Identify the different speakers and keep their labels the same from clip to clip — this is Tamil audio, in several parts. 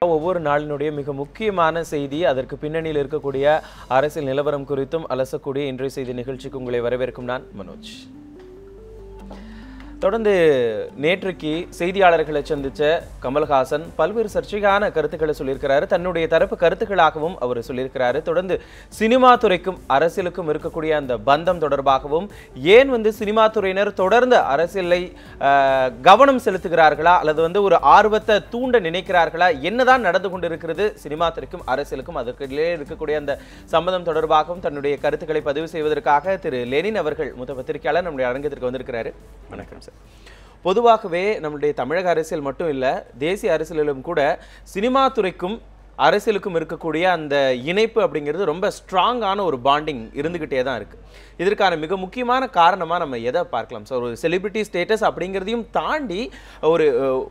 Speaker 1: ஒவ்வொரு நாளினுடைய மிக முக்கியமான செய்தி அதற்கு பின்னணியில் இருக்கக்கூடிய அரசியல் நிலவரம் குறித்தும் அலசக்கூடிய இன்றைய செய்தி நிகழ்ச்சிக்கு உங்களை வரவேற்கும் நான் மனோஜ். தொடர்ந்து நேற்றுக்கு செய்தியாளர்களை சந்தித்த கமல்ஹாசன் பல்வேறு சர்ச்சையான கருத்துக்களை சொல்லியிருக்கிறாரு. தன்னுடைய தரப்பு கருத்துக்களாகவும் அவர் சொல்லியிருக்கிறாரு. தொடர்ந்து சினிமா துறைக்கும் அரசியலுக்கும் இருக்கக்கூடிய அந்த பந்தம் தொடர்பாகவும் ஏன் வந்து சினிமா துறையினர் தொடர்ந்து அரசியலை கவனம் செலுத்துகிறார்களா? அல்லது வந்து ஒரு ஆர்வத்தை தூண்ட நினைக்கிறார்களா? என்னதான் நடந்து கொண்டிருக்கிறது சினிமா துறைக்கும் அரசியலுக்கும் அதற்கு இடையே இருக்கக்கூடிய அந்த சம்பந்தம் தொடர்பாகவும் தன்னுடைய கருத்துக்களை பதிவு செய்வதற்காக திரு லெனின் அவர்கள் மூத்த பத்திரிகையாளர் நம்முடைய அரங்கத்திற்கு வந்திருக்கிறாரு. வணக்கம். சார் பொதுவாகவே நம்முடைய தமிழக அரசியல் மட்டும் இல்ல தேசிய அரசியலிலும் கூட சினிமா துறைக்கும் அரசியலுக்கும் இருக்கக்கூடிய அந்த இணைப்பு அப்படிங்கிறது ரொம்ப ஸ்ட்ராங்கான ஒரு பாண்டிங் இருந்துகிட்டே தான் இருக்கு. இதற்கான மிக முக்கியமான காரணமா நம்ம எதை பார்க்கலாம்? சார் ஒரு செலிபிரிட்டி ஸ்டேட்டஸ் அப்படிங்கிறதையும் தாண்டி ஒரு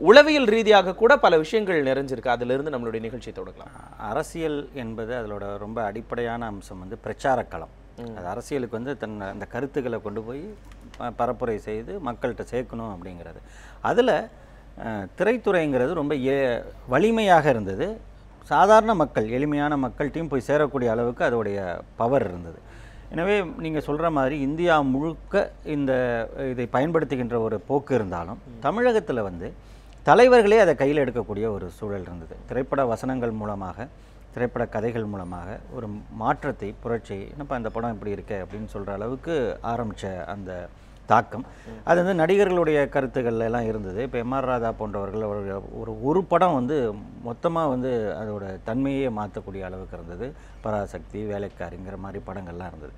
Speaker 1: உளவியல் ரீதியாக கூட பல விஷயங்கள் நிறைஞ்சிருக்கு. அதுல இருந்து நம்மளுடைய நிகழ்ச்சியை தொடங்கலாம்.
Speaker 2: அரசியல் என்பது அதோட ரொம்ப அடிப்படையான அம்சம் வந்து பிரச்சார களம். அது அரசியலுக்கு வந்து தன் அந்த கருத்துக்களை கொண்டு போய் பரப்புரை செய்து மக்கள்கிட்ட சேர்க்கணும் அப்படிங்கிறது. அதில் திரைத்துறைங்கிறது ரொம்ப ஏ வலிமையாக இருந்தது. சாதாரண மக்கள் எளிமையான மக்கள்கிட்டையும் போய் சேரக்கூடிய அளவுக்கு அதோடைய பவர் இருந்தது. எனவே நீங்கள் சொல்கிற மாதிரி இந்தியா முழுக்க இந்த இதை பயன்படுத்துகின்ற ஒரு போக்கு இருந்தாலும் தமிழகத்தில் வந்து தலைவர்களே அதை கையில் எடுக்கக்கூடிய ஒரு சூழல் இருந்தது. திரைப்பட வசனங்கள் மூலமாக திரைப்பட கதைகள் மூலமாக ஒரு மாற்றத்தை புரட்சி என்னப்பா இந்த படம் இப்படி இருக்கே அப்படின்னு சொல்கிற அளவுக்கு ஆரம்பித்த அந்த தாக்கம். அது வந்து நடிகர்களுடைய கருத்துக்கள் எல்லாம் இருந்தது. இப்போ எம்ஆர் ராதா போன்றவர்கள் அவர்கள் ஒரு ஒரு படம் வந்து மொத்தமாக வந்து அதோட தன்மையே மாற்றக்கூடிய அளவுக்கு இருந்தது. பராசக்தி வேலைக்காரிங்கிற மாதிரி படங்கள்லாம் இருந்தது.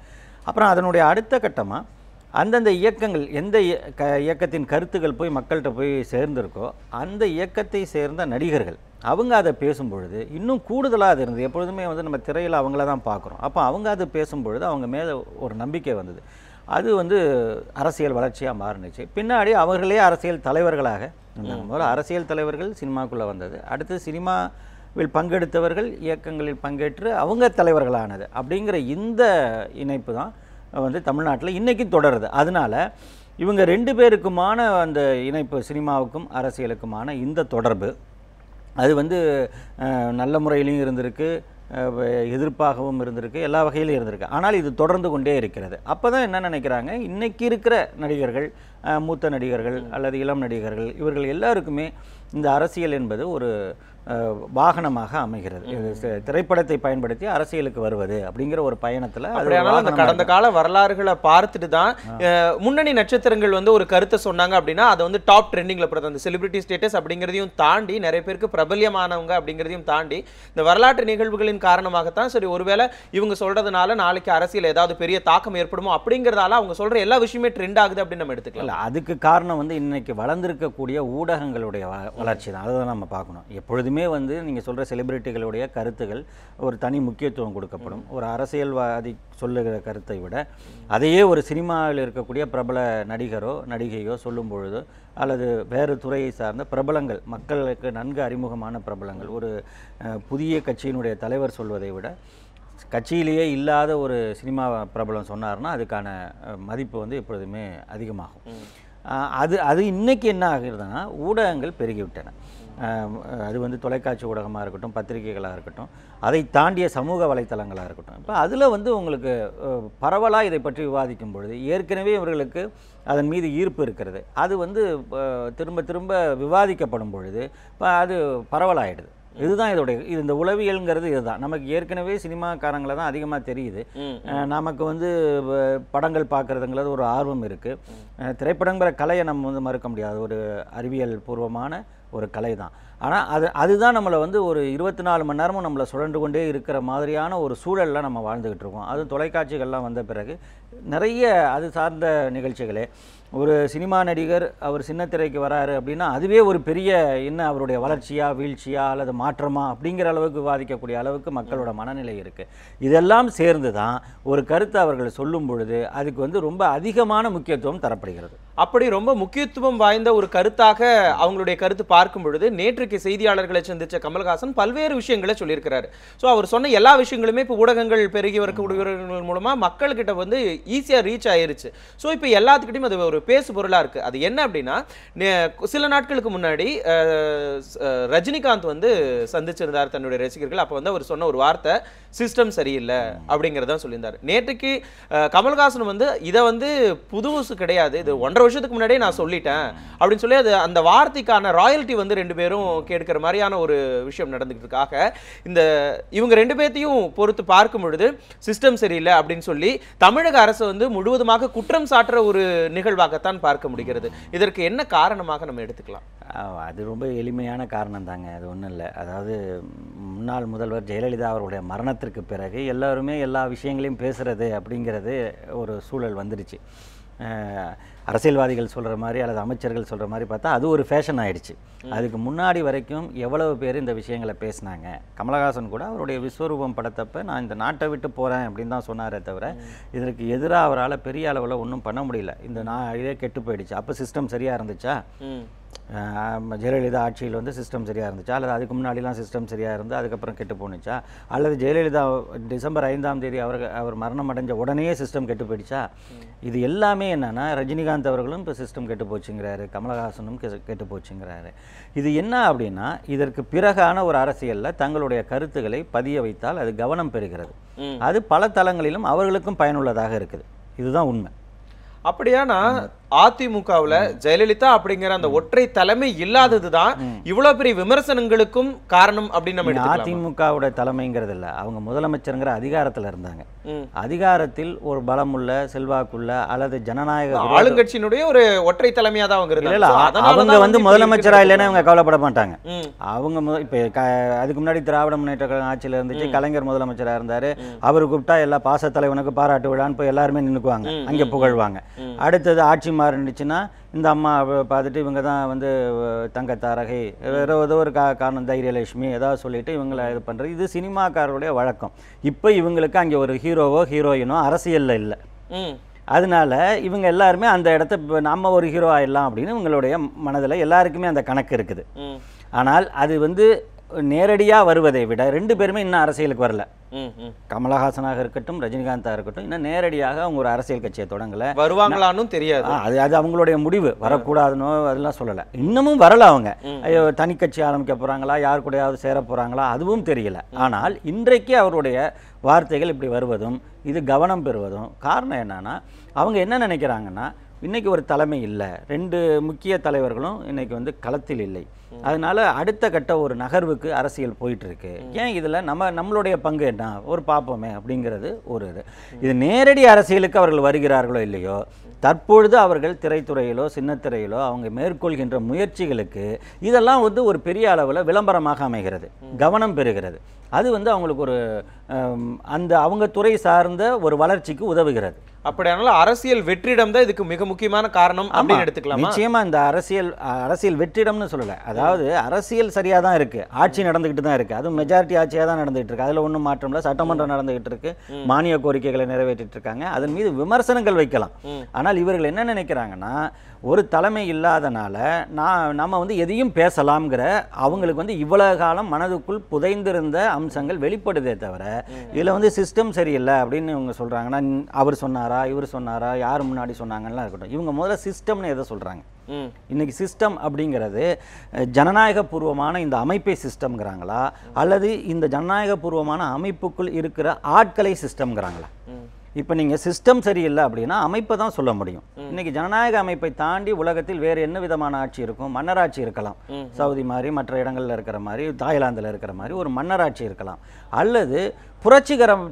Speaker 2: அப்புறம் அதனுடைய அடுத்த கட்டமாக அந்தந்த இயக்கங்கள் எந்த இய- க இயக்கத்தின் கருத்துக்கள் போய் மக்கள்கிட்ட போய் சேர்ந்திருக்கோ அந்த இயக்கத்தை சேர்ந்த நடிகர்கள் அவங்க அதை பேசும்பொழுது இன்னும் கூடுதலாக அது இருந்தது. எப்பொழுதுமே வந்து நம்ம திரையில் அவங்கள தான் பார்க்குறோம். அப்போ அவங்க அதை பேசும்பொழுது அவங்க மேலே ஒரு நம்பிக்கை வந்தது. அது வந்து அரசியல் வளர்ச்சியாக மாறுனுச்சு. பின்னாடி அவர்களே அரசியல் தலைவர்களாக இருந்தாங்க. முதல்ல அரசியல் தலைவர்கள் சினிமாக்குள்ளே வந்தது. அடுத்து சினிமாவில் பங்கெடுத்தவர்கள் இயக்கங்களில் பங்கேற்று அவங்க தலைவர்களானது. அப்படிங்கிற இந்த இணைப்பு தான் வந்து தமிழ்நாட்டில் இன்றைக்கும் தொடருது. அதனால இவங்க ரெண்டு பேருக்குமான அந்த இணைப்பு சினிமாவுக்கும் அரசியலுக்குமான இந்த தொடர்பு அது வந்து நல்ல முறையிலையும் இருந்திருக்கு எதிர்ப்பாகவும் இருந்திருக்கு எல்லா வகையிலும் இருந்திருக்கு. ஆனால் இது தொடர்ந்து கொண்டே இருக்கிறது. அப்போ தான் என்ன நினைக்கிறாங்க? இன்னைக்கு இருக்கிற நடிகர்கள் மூத்த நடிகர்கள் அல்லது இளம் நடிகர்கள் இவர்கள் எல்லாருக்குமே இந்த அரசியல் என்பது ஒரு வாகனமாக அமைகிறது. திரைப்படத்தை பயன்படுத்தி அரசியலுக்கு வருவது அப்படிங்கிற ஒரு பயணத்தில்
Speaker 1: அந்த கடந்த கால வரலாறுகளை பார்த்துட்டு தான் முன்னணி நட்சத்திரங்கள் வந்து ஒரு கருத்தை சொன்னாங்க அப்படின்னா அதை வந்து டாப் ட்ரெண்டிங்ல போடுறது. அந்த செலிபிரிட்டி ஸ்டேட்டஸ் அப்படிங்கிறதையும் தாண்டி நிறைய பேருக்கு பிரபல்யமானவங்க அப்படிங்கிறதையும் தாண்டி இந்த வரலாற்று நிகழ்வுகளின் காரணமாகத்தான் சரி ஒருவேளை இவங்க சொல்றதுனால நாளைக்கு அரசியல் ஏதாவது பெரிய தாக்கம் ஏற்படுமோ அப்படிங்கிறதால அவங்க சொல்ற எல்லா விஷயமே ட்ரெண்ட் ஆகுது அப்படின்னு நம்ம எடுத்துக்கலாம்.
Speaker 2: இல்லை அதுக்கு காரணம் வந்து இன்னைக்கு வளர்ந்திருக்கக்கூடிய ஊடகங்களுடைய வளர்ச்சி தான். அதை தான் நம்ம பார்க்கணும். எப்பொழுதுமே வந்து நீங்கள் சொல்கிற செலிபிரிட்டிகளுடைய கருத்துகள் ஒரு தனி முக்கியத்துவம் கொடுக்கப்படும். ஒரு அரசியல்வாதி சொல்லுகிற கருத்தை விட அதையே ஒரு சினிமாவில் இருக்கக்கூடிய பிரபல நடிகரோ நடிகையோ சொல்லும் பொழுதோ அல்லது வேறு துறையை சார்ந்த பிரபலங்கள் மக்களுக்கு நன்கு அறிமுகமான பிரபலங்கள் ஒரு புதிய கட்சியினுடைய தலைவர் சொல்வதை விட கட்சியிலேயே இல்லாத ஒரு சினிமா பிரபலம் சொன்னார்னா அதுக்கான மதிப்பு வந்து எப்பொழுதுமே அதிகமாகும். அது அது இன்னைக்கு என்ன ஆகுதுன்னா ஊடகங்கள் பெருகிவிட்டன. அது வந்து தொலைக்காட்சி ஊடகமாக இருக்கட்டும் பத்திரிகைகளாக இருக்கட்டும் அதை தாண்டிய சமூக வலைத்தளங்களாக இருக்கட்டும். இப்போ அதில் வந்து உங்களுக்கு பரவலாக இதை பற்றி விவாதிக்கும் பொழுது ஏற்கனவே இவர்களுக்கு அதன் மீது ஈர்ப்பு இருக்கிறது. அது வந்து திரும்ப திரும்ப விவாதிக்கப்படும் பொழுது இப்போ அது பரவலாயிடுது. இதுதான் இதோடைய இது இந்த உளவியல்ங்கிறது இதுதான். நமக்கு ஏற்கனவே சினிமாக்காரங்களை தான் அதிகமாக தெரியுது. நமக்கு வந்து படங்கள் பார்க்குறதுங்கிறது ஒரு ஆர்வம் இருக்குது திரைப்படங்கிற கலையை நம்ம வந்து மறுக்க முடியாது. ஒரு அறிவியல் பூர்வமான ஒரு கலை தான். ஆனால் அது அதுதான் நம்மளை வந்து ஒரு இருபத்தி நாலு மணி நேரமும் நம்மளை சுழன்று கொண்டே இருக்கிற மாதிரியான ஒரு சூழலில் நம்ம வாழ்ந்துக்கிட்டு இருக்கோம். அதுவும் தொலைக்காட்சிகள்லாம் வந்த பிறகு நிறைய அது சார்ந்த நிகழ்ச்சிகளே ஒரு சினிமா நடிகர் அவர் சின்ன திரைக்கு வராரு அப்படின்னா அதுவே ஒரு பெரிய என்ன அவருடைய வளர்ச்சியா வீழ்ச்சியா அல்லது மாற்றமா அப்படிங்கிற அளவுக்கு விவாதிக்கக்கூடிய அளவுக்கு மக்களோட மனநிலை இருக்குது இதெல்லாம் சேர்ந்து தான் ஒரு கருத்தை அவர்கள் சொல்லும் பொழுது அதுக்கு வந்து ரொம்ப அதிகமான முக்கியத்துவம் தரப்படுகிறது.
Speaker 1: அப்படி ரொம்ப முக்கியத்துவம் வாய்ந்த ஒரு கருத்தாக அவங்களுடைய கருத்து பார்க்கும் பொழுது நேற்றுக்கு செய்தியாளர்களை சந்தித்த கமல்ஹாசன் பல்வேறு விஷயங்களை சொல்லியிருக்கிறாரு. ஸோ அவர் சொன்ன எல்லா விஷயங்களுமே இப்போ ஊடகங்கள் பெருகி வரக்கூடிய மூலமாக மக்கள்கிட்ட வந்து ஈஸியாக ரீச் ஆயிருச்சு. ஸோ இப்போ எல்லாத்துக்கிட்டையும் அது ஒரு ஒரு பேசு பொருளா இருக்கு. அது என்ன அப்படின்னா சில நாட்களுக்கு முன்னாடி ரஜினிகாந்த் வந்து சந்திச்சிருந்தார் தன்னுடைய ரசிகர்கள். அப்போ வந்து அவர் சொன்ன ஒரு வார்த்தை சிஸ்டம் சரியில்லை அப்படிங்கிறத சொல்லியிருந்தார். நேற்றுக்கு கமல்ஹாசன் வந்து இதை வந்து புதுசு கிடையாது. இது ஒன்றரை வருஷத்துக்கு முன்னாடியே நான் சொல்லிட்டேன் அப்படின்னு சொல்லி அது அந்த வார்த்தைக்கான ராயல்ட்டி வந்து ரெண்டு பேரும் கேட்கிற மாதிரியான ஒரு விஷயம் நடந்துகிட்டு இருக்காக இந்த இவங்க ரெண்டு பேர்த்தையும் பொறுத்து பார்க்கும் பொழுது சிஸ்டம் சரியில்லை அப்படின்னு சொல்லி தமிழக அரசு வந்து முழுவதுமாக குற்றம் சாட்டுற ஒரு நிகழ்வாக நிகழ்வாகத்தான் பார்க்க முடிகிறது. இதற்கு என்ன காரணமாக நம்ம எடுத்துக்கலாம்?
Speaker 2: அது ரொம்ப எளிமையான காரணம் தாங்க அது ஒன்றும் இல்லை. அதாவது முன்னாள் முதல்வர் ஜெயலலிதா அவருடைய மரணத்திற்கு பிறகு எல்லாருமே எல்லா விஷயங்களையும் பேசுறது அப்படிங்கிறது ஒரு சூழல் வந்துடுச்சு அரசியல்வாதிகள் சொல்கிற மாதிரி அல்லது அமைச்சர்கள் சொல்கிற மாதிரி பார்த்தா அது ஒரு ஃபேஷன் ஆயிடுச்சு. அதுக்கு முன்னாடி வரைக்கும் எவ்வளவு பேர் இந்த விஷயங்களை பேசினாங்க? கமலஹாசன் கூட அவருடைய விஸ்வரூபம் படத்தப்ப நான் இந்த நாட்டை விட்டு போகிறேன் அப்படின்னு தான் சொன்னாரே தவிர இதற்கு எதிராக அவரால் பெரிய அளவில் ஒன்றும் பண்ண முடியல. இந்த நான் இதே கெட்டு போயிடுச்சு. அப்போ சிஸ்டம் சரியாக இருந்துச்சா? ஜெயலலிதா ஆட்சியில் வந்து சிஸ்டம் சரியாக இருந்துச்சா? அல்லது அதுக்கு முன்னாடிலாம் சிஸ்டம் சரியாக இருந்து அதுக்கப்புறம் கெட்டு போணுச்சா? அல்லது ஜெயலலிதா டிசம்பர் ஐந்தாம் தேதி அவர் அவர் மரணம் அடைஞ்ச உடனே சிஸ்டம் கெட்டு போயிடுச்சா? இது எல்லாமே என்னன்னா ரஜினிகாந்த் அவர்களும் இப்போ சிஸ்டம் கெட்டு போச்சுங்கிறாரு கமலஹாசனும் கெட்டு போச்சுங்கிறாரு. இது என்ன அப்படின்னா இதற்கு பிறகான ஒரு அரசியலில் தங்களுடைய கருத்துக்களை பதிய வைத்தால் அது கவனம் பெறுகிறது. அது பல தளங்களிலும் அவர்களுக்கும் பயனுள்ளதாக இருக்குது. இதுதான் உண்மை.
Speaker 1: அப்படியானா அதிமுகவுல ஜெயலலிதா அப்படிங்கிற அந்த ஒற்றை தலைமை இல்லாததுதான் இவ்வளவு பெரிய விமர்சனங்களுக்கும் காரணம் அப்படின்னு நம்ம
Speaker 2: அதிமுகவோட தலைமைங்கிறது இல்ல. அவங்க முதலமைச்சருங்கிற அதிகாரத்துல இருந்தாங்க. அதிகாரத்தில் ஒரு பலமுள்ள செல்வாக்குள்ள அல்லது ஜனநாயக
Speaker 1: ஆளுங்கட்சியினுடைய ஒரு ஒற்றை தலைமையா தான் அவங்க
Speaker 2: அவங்க வந்து முதலமைச்சரா. இல்லைன்னா இவங்க கவலைப்பட மாட்டாங்க. அவங்க இப்ப அதுக்கு முன்னாடி திராவிட முன்னேற்ற கழகம் ஆட்சியில இருந்துச்சு கலைஞர் முதலமைச்சரா இருந்தாரு. அவர் கூப்பிட்டா எல்லா பாசத்தலைவனுக்கு பாராட்டு விழான்னு போய் எல்லாருமே நின்னுக்குவாங்க. அங்க புகழ்வாங்க. அடுத்தது ஆட்சி மாறிடுச்சுன்னா இந்த அம்மா பார்த்துட்டு இவங்க தான் வந்து அஹ், தங்கத்தாரகை வேற ஏதோ ஒரு கா காரணம் தைரியலட்சுமி ஏதாவது சொல்லிட்டு இவங்களை இது பண்றது. இது சினிமாக்காரருடைய வழக்கம். இப்போ இவங்களுக்கு அங்கே ஒரு ஹீரோவோ ஹீரோயினோ அரசியல்ல இல்லை. அதனால இவங்க எல்லாருமே அந்த இடத்த நம்ம ஒரு ஹீரோ ஆயிடலாம் அப்படின்னு இவங்களுடைய மனதில் எல்லாருக்குமே அந்த கணக்கு இருக்குது. ஆனால் அது வந்து நேரடியாக வருவதை விட ரெண்டு பேருமே இன்னும் அரசியலுக்கு வரல. கமலஹாசனாக இருக்கட்டும் ரஜினிகாந்தாக இருக்கட்டும் இன்னும் நேரடியாக அவங்க ஒரு அரசியல் கட்சியை தொடங்கல.
Speaker 1: வருவாங்களான்னு தெரியாது.
Speaker 2: அது அது அவங்களுடைய முடிவு. வரக்கூடாதுன்னு அதெல்லாம் சொல்லலை. இன்னமும் வரல அவங்க. ஐயோ தனி கட்சி ஆரம்பிக்க போறாங்களா யார் கூடயாவது சேர போறாங்களா அதுவும் தெரியல. ஆனால் இன்றைக்கு அவருடைய வார்த்தைகள் இப்படி வருவதும் இது கவனம் பெறுவதும் காரணம் என்னன்னா அவங்க என்ன நினைக்கிறாங்கன்னா இன்றைக்கி ஒரு தலைமை இல்லை. ரெண்டு முக்கிய தலைவர்களும் இன்றைக்கி வந்து களத்தில் இல்லை. அதனால் அடுத்த கட்ட ஒரு நகர்வுக்கு அரசியல் போயிட்டுருக்கு. ஏன் இதில் நம்ம நம்மளுடைய பங்கு என்ன? ஒரு பார்ப்போமே அப்படிங்கிறது ஒரு இது. இது நேரடி அரசியலுக்கு அவர்கள் வருகிறார்களோ இல்லையோ தற்பொழுது அவர்கள் திரைத்துறையிலோ சின்னத்திரையிலோ அவங்க மேற்கொள்கின்ற முயற்சிகளுக்கு இதெல்லாம் வந்து ஒரு பெரிய அளவில் விளம்பரமாக அமைகிறது. கவனம் பெறுகிறது. அது வந்து அவங்களுக்கு ஒரு அந்த அவங்க துறை சார்ந்த ஒரு வளர்ச்சிக்கு உதவுகிறது.
Speaker 1: அப்படியானால அரசியல் வெற்றிடம் தான் இதுக்கு மிக முக்கியமான காரணம் அப்படின்னு எடுத்துக்கலாமா?
Speaker 2: நிச்சயமா இந்த அரசியல் அரசியல் வெற்றிடம்னு சொல்லல. அதாவது அரசியல் சரியா தான் இருக்கு. ஆட்சி நடந்துகிட்டு தான் இருக்கு. அதுவும் மெஜாரிட்டி ஆட்சியா தான் நடந்துகிட்டு இருக்கு. அதுல ஒண்ணும் மாற்றம் இல்ல. சட்டமன்றம் நடந்துகிட்டு இருக்கு. மானிய கோரிக்கைகளை நிறைவேற்றிட்டு இருக்காங்க. அதன் மீது விமர்சனங்கள் வைக்கலாம். ஆனால் இவர்கள் என்ன நினைக்கிறாங்கன்னா ஒரு தலைமை இல்லாதனால நான் நம்ம வந்து எதையும் பேசலாம்ங்கிற அவங்களுக்கு வந்து இவ்வளவு காலம் மனதுக்குள் புதைந்திருந்த அம்சங்கள் வெளிப்படுதே தவிர இதுல வந்து சிஸ்டம் சரியில்லை அப்படின்னு இவங்க சொல்றாங்கன்னா "ந- அவர் சொன்னாரா இவர் சொன்னாரா யார் முன்னாடி சொன்னாங்கலாம் இருக்கட்டும். இவங்க முதல்ல சிஸ்டம்னு எதை சொல்றாங்க?
Speaker 1: ம்.
Speaker 2: இன்னைக்கு சிஸ்டம் அப்படிங்கிறது அஹ், ஜனநாயகபூர்வமான இந்த அமைப்பை சிஸ்டம்ங்கிறாங்களா அல்லது இந்த ஜனநாயகபூர்வமான அமைப்புக்குள் இருக்கிற ஆட்களை சிஸ்டம்ங்கிறாங்களா இப்போ நீங்கள் சிஸ்டம் சரியில்லை அப்படின்னா அமைப்பை தான் சொல்ல முடியும். இன்னைக்கு ஜனநாயக அமைப்பை தாண்டி உலகத்தில் வேறு என்ன விதமான ஆட்சி இருக்கும்? மன்னராட்சி இருக்கலாம். சவுதி மாதிரி மற்ற இடங்கள்ல இருக்கிற மாதிரி தாய்லாந்தில் இருக்கிற மாதிரி ஒரு மன்னராட்சி இருக்கலாம். அல்லது புரட்சிகரம்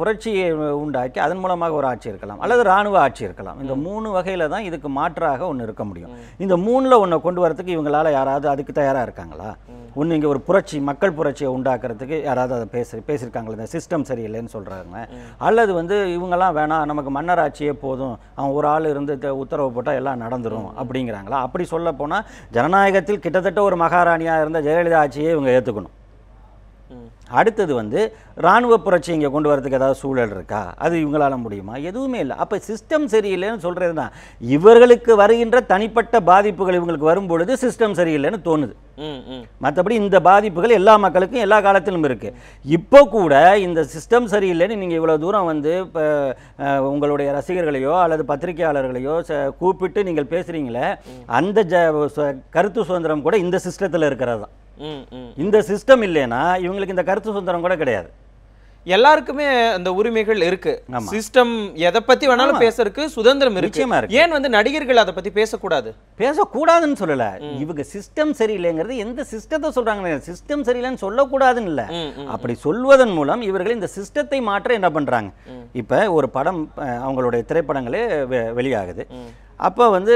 Speaker 2: புரட்சியை உண்டாக்கி அதன் மூலமாக ஒரு ஆட்சி இருக்கலாம். அல்லது இராணுவ ஆட்சி இருக்கலாம். இந்த மூணு வகையில தான் இதுக்கு மாற்றாக ஒன்று இருக்க முடியும். இந்த மூணுல ஒன்றை கொண்டு வரதுக்கு இவங்களால யாராவது அதுக்கு தயாரா இருக்காங்களா? ஒன்று இங்கே ஒரு புரட்சி மக்கள் புரட்சியை உண்டாக்குறதுக்கு யாராவது அதை பேச பேசியிருக்காங்களா இந்த சிஸ்டம் சரியில்லைன்னு சொல்கிறாங்க அல்லது வந்து இவங்கெல்லாம் வேணாம் நமக்கு மன்னராட்சியே போதும். அவன் ஒரு ஆள் இருந்து உத்தரவு போட்டால் எல்லாம் நடந்துரும் அப்படிங்கிறாங்களா? அப்படி சொல்ல போனால் ஜனநாயகத்தில் கிட்டத்தட்ட ஒரு மகாராணியாக இருந்த ஜெயலலிதா ஆட்சியே இவங்க ஏற்றுக்கணும் அடுத்தது வந்து இராணுவ புரட்சி இங்கே கொண்டு வரதுக்கு ஏதாவது சூழல் இருக்கா? அது இவங்களால முடியுமா? எதுவுமே இல்லை. அப்போ சிஸ்டம் சரியில்லைன்னு சொல்கிறது தான் இவர்களுக்கு வருகின்ற தனிப்பட்ட பாதிப்புகள் இவங்களுக்கு வரும்பொழுது சிஸ்டம் சரியில்லைன்னு தோணுது. மற்றபடி இந்த பாதிப்புகள் எல்லா மக்களுக்கும் எல்லா காலத்திலும் இருக்கு. இப்போ கூட இந்த சிஸ்டம் சரியில்லைன்னு நீங்கள் இவ்வளோ தூரம் வந்து இப்போ உங்களுடைய ரசிகர்களையோ அல்லது பத்திரிகையாளர்களையோ கூப்பிட்டு நீங்கள் பேசுறீங்களே அந்த ஜ கருத்து சுதந்திரம் கூட இந்த சிஸ்டத்தில் இருக்கிறது தான். இந்த சிஸ்டம் இல்லைன்னா இவங்களுக்கு இந்த கருத்து சுதந்திரம் கூட கிடையாது.
Speaker 1: எல்லாருக்குமே அந்த உரிமைகள் இருக்கு. சிஸ்டம் எதை பத்தி வேணாலும் பேசுறதுக்கு சுதந்திரம் இருக்கு. ஏன் வந்து நடிகர்கள் அதை பத்தி பேசக்கூடாது?
Speaker 2: பேசக்கூடாதுன்னு சொல்லல. இவங்க சிஸ்டம் சரியில்லைங்கிறது எந்த சிஸ்டத்தை சொல்றாங்க? சிஸ்டம் சரியில்லைன்னு சொல்லக்கூடாதுன்னு இல்லை. அப்படி சொல்வதன் மூலம் இவர்கள் இந்த சிஸ்டத்தை மாற்ற என்ன பண்றாங்க? இப்ப ஒரு படம் அவங்களுடைய திரைப்படங்களே வெளியாகுது. அப்போ வந்து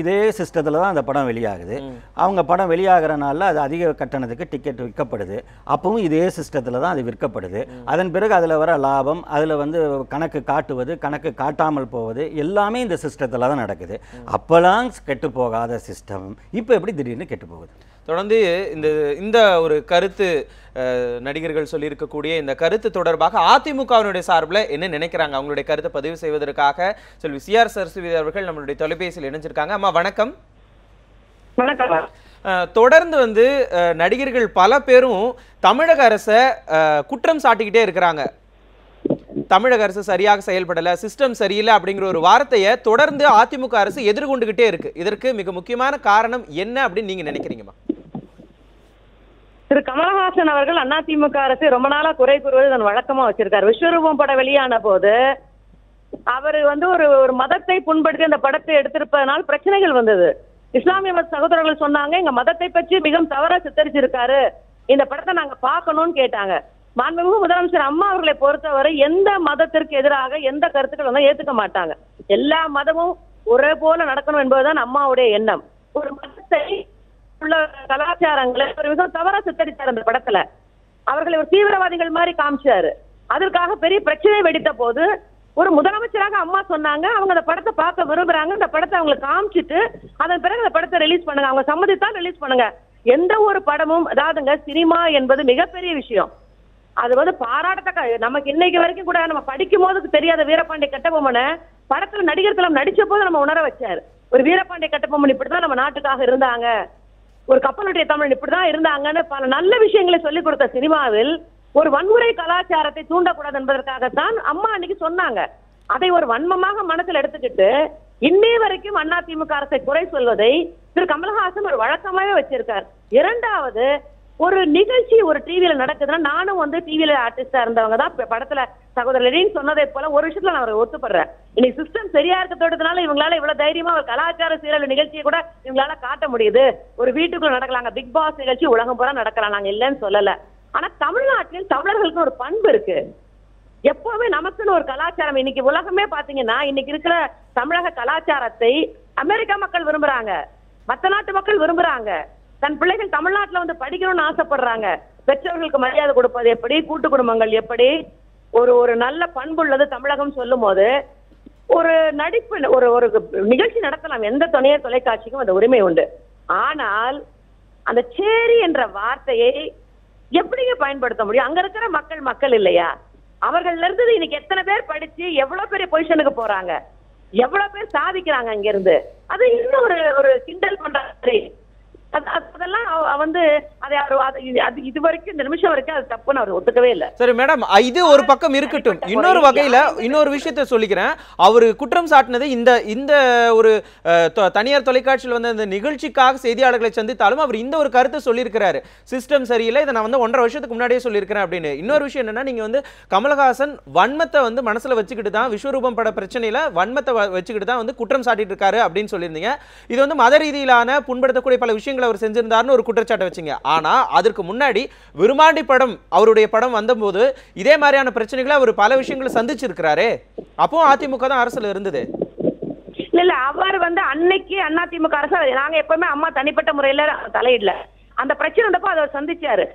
Speaker 2: இதே சிஸ்டத்தில் தான் அந்த படம் வெளியாகுது. அவங்க படம் வெளியாகிறனால அது அதிக கட்டணத்துக்கு டிக்கெட் விற்கப்படுது. அப்பவும் இதே சிஸ்டத்தில் தான் அது விற்கப்படுது. அதன் பிறகு அதில் வர லாபம் அதில் வந்து கணக்கு காட்டுவது கணக்கு காட்டாமல் போவது எல்லாமே இந்த சிஸ்டத்தில் தான் நடக்குது. அப்போலாம் கெட்டு போகாத சிஸ்டம் இப்போ எப்படி திடீர்னு கெட்டு போகுது?
Speaker 1: தொடர்ந்து இந்த இந்த ஒரு கருத்து நடிகர்கள் சொல்லியிருக்கக்கூடிய இந்த கருத்து தொடர்பாக அதிமுகவினுடைய சார்பில் என்ன நினைக்கிறாங்க? அவங்களுடைய கருத்தை பதிவு செய்வதற்காக செல்வி சிஆர் சரஸ்வதி அவர்கள் நம்மளுடைய தொலைபேசியில் இணைஞ்சிருக்காங்க. அம்மா வணக்கம்.
Speaker 3: வணக்கம்
Speaker 1: தொடர்ந்து வந்து நடிகர்கள் பல பேரும் தமிழக அரசை குற்றம் சாட்டிக்கிட்டே இருக்கிறாங்க. தமிழக அரசு சரியாக செயல்படல சிஸ்டம் சரியில்லை அப்படிங்கிற ஒரு வார்த்தையை தொடர்ந்து அதிமுக அரசு எதிர்கொண்டுகிட்டே இருக்கு. இதற்கு மிக முக்கியமான காரணம் என்ன அப்படின்னு நீங்க நினைக்கிறீங்கம்மா
Speaker 3: திரு கமலஹாசன் அவர்கள் அதிமுக அரசு ரொம்ப நாளா குறை கூறுவது தன் வழக்கமா வச்சிருக்காரு. விஸ்வரூபம் படம் வெளியான போது அவர் வந்து ஒரு ஒரு மதத்தை புண்படுத்தி அந்த படத்தை எடுத்திருப்பதனால் பிரச்சனைகள் வந்தது. இஸ்லாமிய மத சகோதரர்கள் சொன்னாங்க எங்க மதத்தை பற்றி மிகவும் தவறா சித்தரிச்சிருக்காரு. இந்த படத்தை நாங்க பார்க்கணும்னு கேட்டாங்க. மாண்புமிகு முதலமைச்சர் அம்மா அவர்களை பொறுத்தவரை எந்த மதத்திற்கு எதிராக எந்த கருத்துக்கள் வந்து ஏத்துக்க மாட்டாங்க. எல்லா மதமும் ஒரே போல நடக்கணும் என்பதுதான் அம்மாவுடைய எண்ணம். ஒரு மதத்தை உள்ள கலாச்சாரங்களை ஒரு மிகவும் தவறா சித்தரித்தார் அந்த படத்துல. அவர்களை ஒரு தீவிரவாதிகள் மாதிரி காமிச்சாரு. அதற்காக பெரிய பிரச்சனை வெடித்த போது ஒரு முதலமைச்சராக அம்மா சொன்னாங்க அவங்க அந்த படத்தை பார்க்க விரும்புறாங்க அந்த படத்தை அவங்களுக்கு காமிச்சிட்டு அதன் பிறகு அந்த படத்தை ரிலீஸ் பண்ணுங்க அவங்க சம்மதித்தால் ரிலீஸ் பண்ணுங்க. எந்த ஒரு படமும் அதாவதுங்க சினிமா என்பது மிகப்பெரிய விஷயம். அது வந்து பாராட்டத்தக்க நமக்கு இன்னைக்கு வரைக்கும் கூட நம்ம படிக்கும் போது தெரியாத வீரபாண்டி கட்டபொம்மனை படத்துல நடிகர் நடிச்ச போது நம்ம உணர வச்சாரு. ஒரு வீரபாண்டி கட்டபொம்மன் இப்படிதான் நம்ம நாட்டுக்காக இருந்தாங்க. ஒரு கப்பலுடைய தமிழன் இப்படிதான் இருந்தாங்கன்னு பல நல்ல விஷயங்களை சொல்லிக் கொடுத்த சினிமாவில் ஒரு வன்முறை கலாச்சாரத்தை தூண்டக்கூடாது என்பதற்காகத்தான் அம்மா அன்னைக்கு சொன்னாங்க. அதை ஒரு வன்மமாக மனசுல எடுத்துக்கிட்டு இன்னே வரைக்கும் அதிமுக அரசை குறை சொல்வதை திரு கமலஹாசன் ஒரு வழக்கமாவே வச்சிருக்கார். இரண்டாவது ஒரு நிகழ்ச்சி ஒரு டிவியில நடக்குதுன்னா நானும் வந்து டிவியில ஆர்டிஸ்டா இருந்தவங்க தான் படத்துல சகோதரர் லெனின் சொன்னதை போல ஒரு விஷயத்துல நான் அவரை ஒத்துப்படுறேன். இன்னைக்கு சிஸ்டம் சரியா இருக்கிறதுனால இவங்களால இவ்வளவு தைரியமா ஒரு கலாச்சார சீரழிவு நிகழ்ச்சியை கூட இவங்களால காட்ட முடியுது. ஒரு வீட்டுக்குள்ள நடக்கலாங்க. பிக் பாஸ் நிகழ்ச்சி உலகம் பூரா நடக்கலாம். நாங்க இல்லைன்னு சொல்லல. ஆனா தமிழ்நாட்டில் தமிழர்களுக்கு ஒரு பண்பு இருக்கு. எப்பவுமே நமக்குன்னு ஒரு கலாச்சாரம். இன்னைக்கு உலகமே பாத்தீங்கன்னா இன்னைக்கு இருக்கிற தமிழக கலாச்சாரத்தை அமெரிக்கா மக்கள் விரும்புறாங்க. மத்த நாட்டு மக்கள் விரும்புறாங்க. தன் பிள்ளைகள் தமிழ்நாட்டுல வந்து படிக்கணும்னு ஆசைப்படுறாங்க. பெற்றோர்களுக்கு மரியாதை கொடுப்பது எப்படி? கூட்டு குடும்பங்கள் எப்படி? ஒரு ஒரு நல்ல பண்புள்ளது தமிழகம் சொல்லும் போது ஒரு நடிப்பு ஒரு ஒரு நிகழ்ச்சி நடத்தலாம். எந்த துணையர் தொலைக்காட்சிக்கும் அந்த உரிமை உண்டு. ஆனால் அந்த சேரி என்ற வார்த்தையை எப்படிங்க பயன்படுத்த முடியும்? அங்க இருக்கிற மக்கள் மக்கள் இல்லையா? அவர்கள்ல இருந்து இன்னைக்கு எத்தனை பேர் படிச்சு எவ்வளவு பெரிய பொசிஷனுக்கு போறாங்க? எவ்வளவு பேர் சாதிக்கிறாங்க அங்க இருந்து அது இன்னும் ஒரு ஒரு கிண்டல் பண்ற மாதிரி. அதெல்லாம் வந்து அதை இது- வரைக்கும் இந்த நிமிஷம் வரைக்கும் அது தப்புன்னு அவர் ஒத்துக்கவே இல்லை.
Speaker 1: சரி மேடம் இது ஒரு பக்கம் இருக்கட்டும். இன்னொரு வகையில இன்னொரு விஷயத்த சொல்லிக்கிறேன். அவர் குற்றம் சாட்டினது இந்த இந்த ஒரு தனியார் தொலைக்காட்சியில் வந்த இந்த நிகழ்ச்சிக்காக செய்தியாளர்களை சந்தித்தாலும் அவர் இந்த ஒரு கருத்தை சொல்லியிருக்கிறாரு. சிஸ்டம் சரியில்லை இதை நான் வந்து ஒன்றரை வருஷத்துக்கு முன்னாடியே சொல்லியிருக்கிறேன் அப்படின்னு. இன்னொரு விஷயம் என்னன்னா நீங்க வந்து கமலஹாசன் வன்மத்தை வந்து மனசுல வச்சுக்கிட்டு தான் விஸ்வரூபம் பட பிரச்சனையில வன்மத்தை வச்சுக்கிட்டு தான் வந்து குற்றம் சாட்டிட்டு இருக்காரு அப்படின்னு சொல்லியிருந்தீங்க. இது வந்து மத ரீதியிலான புண்படுத்தக்கூடிய பல விஷயங்களை விஷயங்களை அவர் செஞ்சிருந்தார்னு ஒரு குற்றச்சாட்டை வச்சுங்க. ஆனால் அதற்கு முன்னாடி விருமாண்டி படம் அவருடைய படம் வந்தபோது இதே மாதிரியான பிரச்சனைகளை அவர் பல விஷயங்களை சந்திச்சிருக்கிறாரு. அப்போ அதிமுக தான் அரசுல இருந்தது.
Speaker 3: இல்ல இல்ல அவர் வந்து அன்னைக்கு அதிமுக அரசு நாங்க எப்பவுமே அம்மா தனிப்பட்ட முறையில தலையிடல. அந்த பிரச்சனை வந்தப்போ அதை சந்திச்சாரு.